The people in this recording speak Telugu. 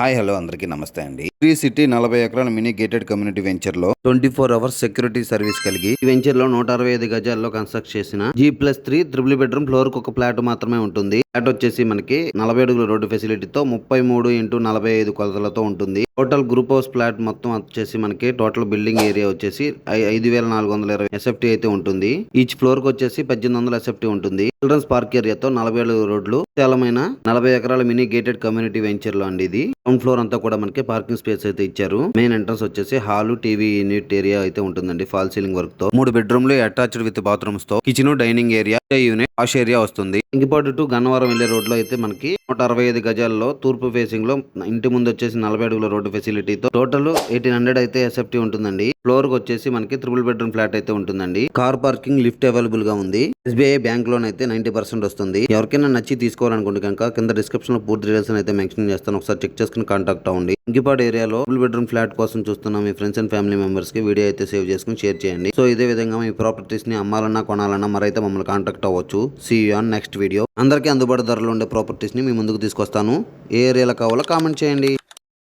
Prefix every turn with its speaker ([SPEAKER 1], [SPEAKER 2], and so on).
[SPEAKER 1] హాయ్ హలో అందరికీ నమస్తే అండి. త్రీ సిటీ నలభై ఎకరాల మినీ గేటెడ్ కమ్యూనిటీ వెంచర్లో twenty four hours security service కలిగి
[SPEAKER 2] ఈ వెంచర్లో నూట అరవై ఐదు గజాల్లో కన్స్ట్రక్ట్ చేసిన G plus three triple bedroom floor ఒక ఫ్లాట్ మాత్రమే ఉంటుంది. ఫ్లాట్ వచ్చేసి మనకి నలభై అడుగుల రోడ్డు ఫెసిలిటీతో ముప్పై మూడు ఇంటూ నలభై ఐదు కొలతలతో ఉంటుంది. టోటల్ గ్రూప్ హౌస్ ఫ్లాట్ మొత్తం వచ్చేసి మనకి టోటల్ బిల్డింగ్ ఏరియా వచ్చేసి ఐ- ఐదు వేల నాలుగు వందల ఇరవై ఎస్ఎఫ్టీ అయితే ఉంటుంది. ఈచ్ ఫ్లోర్కి వచ్చేసి పద్దెనిమిది వందల ఎస్ఎఫ్టీ ఉంటుంది. చిల్డ్రన్స్ పార్క్ ఏరియాతో నలభై ఏడు రోడ్లు విశాలమైన నలభై ఎకరాల మినీ గేటెడ్ కమ్యూనిటీ వెంచర్లో అండి ఇది. గ్రౌండ్ ఫ్లోర్ అంతా కూడా మనకి పార్కింగ్ స్పేస్ అయితే ఇచ్చారు. మెయిన్ ఎంట్రన్స్ వచ్చేసి హాల్ టీవీ యూనిట్ ఏరియా అయితే ఉంటుందండి ఫాల్ సీలింగ్ వర్క్తో మూడు బెడ్రూమ్లు attached with బాత్రూమ్స్తో. Kitchen dining area unit wash area వస్తుంది. ఇంకిపాటు టు గన్నవరం వెళ్ళే రోడ్లో అయితే మనకి నూట అరవై ఐదు గజాల్లో తూర్పు ఫేసింగ్లో ఇంటి ముందు వచ్చేసి నలభై అడుగుల రోడ్డు ఫెసిలిటీతో టోటల్ ఎయిటీన్ హండ్రెడ్ అయితే ఎస్ఎఫ్టీ ఉంటుందండి. ఫ్లోర్కి వచ్చేసి మనకి త్రిబుల్ బెడ్రూమ్ ఫ్లాట్ అయితే ఉంటుందండి. కార్ పార్కింగ్ లిఫ్ట్ అవైలబుల్గా ఉంది. ఎస్బీఐ బ్యాంక్ లోన్ అయితే నైన్టీ పర్సెంట్ వస్తుంది. ఎవరికైనా నచ్చి తీసుకోవాలనుకుంటే కనుక కింద డిస్క్రిప్షన్లో పూర్తి డీటెయిల్స్ అయితే మెన్షన్ చేస్తాను. ఒకసారి చెక్ చేసుకుని కాంటాక్ట్ అవ్వండి. ఇంకిపాటు ఏరియాలో త్రిబుల్ బెడ్రూమ్ ఫ్లాట్ కోసం చూస్తున్న మీ ఫ్రెండ్స్ అండ్ ఫ్యామిలీ మెంబర్స్కి వీడియో అయితే సేవ్ చేసుకుని షేర్ చేయండి. సో ఇదే విధంగా మీ ప్రాపర్టీస్ని అమ్మాలన్నా కొనాలన్నా మరైతే మమ్మల్ని కాంటాక్ట్ అవ్వచ్చు. See on next video. అందరికీ అందుబాటు ధరలు ఉండే ప్రాపర్టీస్ని మీ ముందుకు తీసుకొస్తాను. ఏ ఏరియాలో కావాలో కామెంట్ చేయండి.